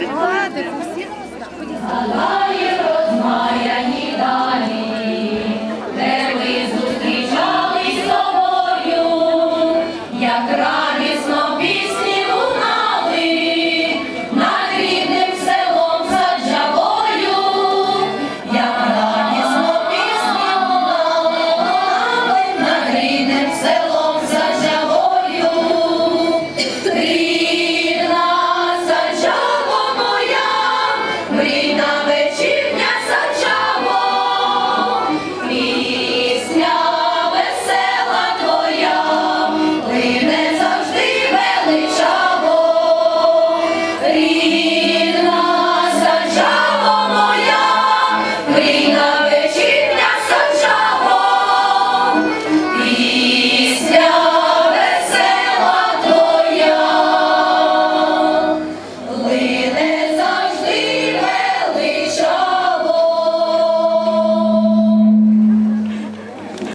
Лає розмає Amen.